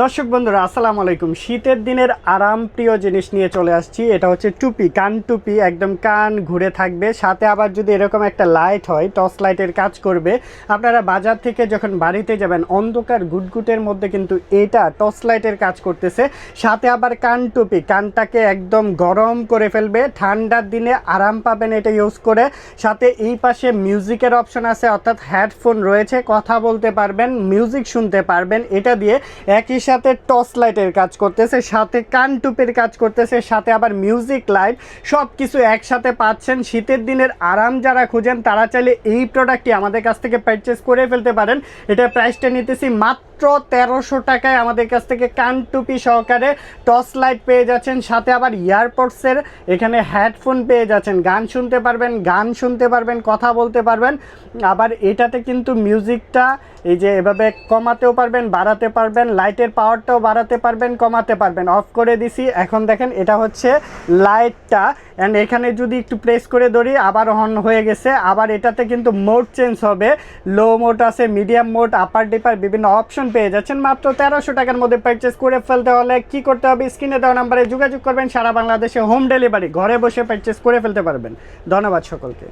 দর্শক বন্ধুরা, আসসালামু আলাইকুম। শীতের দিনের আরাম প্রিয় জিনিস নিয়ে চলে আসছি। এটা হচ্ছে টুপি, কান টুপি, একদম কান ঘুরে থাকবে। সাথে আবার যদি এরকম একটা লাইট হয় টর্চ লাইটের কাজ করবে। আপনারা বাজার থেকে যখন বাড়িতে যাবেন, অন্ধকার গুটগুটের মধ্যে কিন্তু এটা টর্চ লাইটের কাজ করতেছে। সাথে আবার কান টুপি, কানটাকে একদম গরম করে ফেলবে। ঠান্ডার দিনে আরাম পাবেন এটা ইউজ করে। সাথে এই পাশে মিউজিকের অপশন আছে, অর্থাৎ হেডফোন রয়েছে। কথা বলতে পারবেন মিউজিক শুনতে পারবেন। এটা দিয়ে একই সাথে টর্চ লাইটের কাজ করতেছে, সাথে কান টুপের কাজ করতেছে, সাথে আবার মিউজিক লাইট সব কিছু একসাথে পাচ্ছেন। শীতের দিনের আরাম যারা খুঁজেন, তারা চাইলে এই প্রোডাক্টটি আমাদের কাছ থেকে পারচেস করে ফেলতে পারেন। এটা প্রাইসটা নিতেছি মাত্র তেরোশো টাকায় আমাদের কাছ থেকে কান টুপি সহকারে টর্চ লাইট পেয়ে যাচ্ছেন, সাথে আবার ইয়ারপডসের এখানে হেডফোন পেয়ে যাচ্ছেন। গান শুনতে পারবেন, গান শুনতে পারবেন, কথা বলতে পারবেন। আবার এটাতে কিন্তু মিউজিকটা এই যে এভাবে কমাতেও পারবেন, বাড়াতে পারবেন লাইটের পাওয়ারটাও বাড়াতে পারবেন, কমাতে পারবেন। অফ করে দিছি। এখন দেখেন এটা হচ্ছে লাইটটা অ্যান্ড এখানে যদি একটু প্রেস করে ধরি, আবার অন হয়ে গেছে। আবার এটাতে কিন্তু মোড চেঞ্জ হবে। লো মোড আছে মিডিয়াম মোড আপার ডিপার বিভিন্ন অপশন পেয়ে যাচ্ছেন। মাত্র তেরোশো টাকার মধ্যে পারচেস করে ফেলতে হলে কি করতে হবে? স্ক্রিনে দেওয়া নাম্বারে যোগাযোগ করবেন। সারা বাংলাদেশে হোম ডেলিভারি ঘরে বসে পারচেস করে ফেলতে পারবেন। ধন্যবাদ সকলকে।